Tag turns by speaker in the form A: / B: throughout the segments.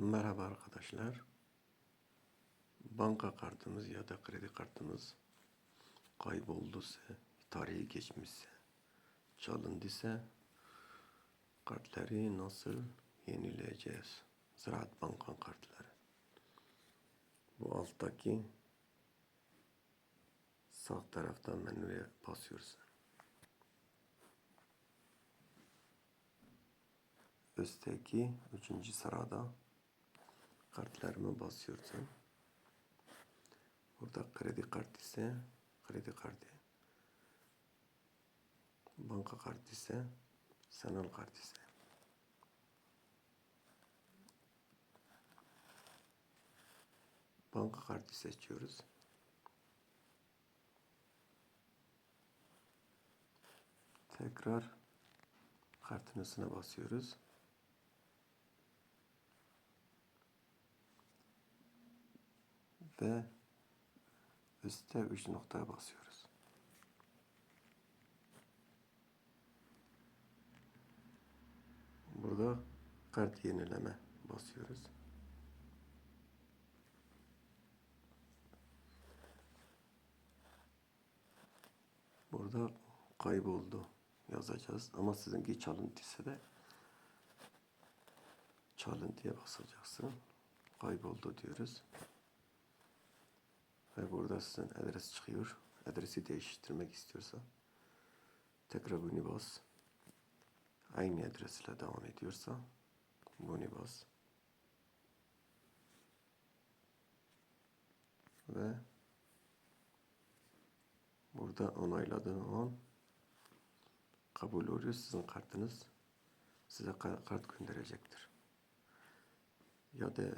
A: Merhaba arkadaşlar. Banka kartınız ya da kredi kartınız kaybolduysa, tarihi geçmişse, çalındıysa kartları nasıl yenileyeceğiz? Ziraat Banka kartları. Bu alttaki sağ taraftan menüye basıyorsun. Üstteki üçüncü sırada kartlarımı basıyorsun. Burada kredi kart ise kredi kartı. Banka kartı ise sanal kart ise. Banka kartı seçiyoruz. Tekrar kartın üstüne basıyoruz. Ve üstte üç noktaya basıyoruz. Burada kart yenileme basıyoruz. Burada kayboldu yazacağız ama sizinki çalıntıysa da çalıntıya basacaksın. Kayboldu diyoruz. Ve burada sizin adres çıkıyor. Adresi değiştirmek istiyorsa tekrar bunu bas. Aynı adresle devam ediyorsa bunu bas. Ve burada onayladığın an kabul oluyor. Sizin kartınız size ka- kart gönderecektir. Ya da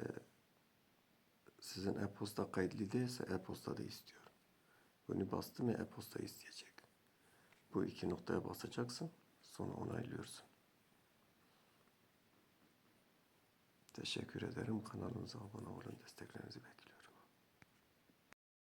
A: sizin e-posta kaydlı değilse e-posta da istiyor. Bunu bastı mı e-posta isteyecek. Bu iki noktaya basacaksın. Sonra onaylıyorsun. Teşekkür ederim. Kanalımıza abone olun. Desteklerinizi bekliyorum.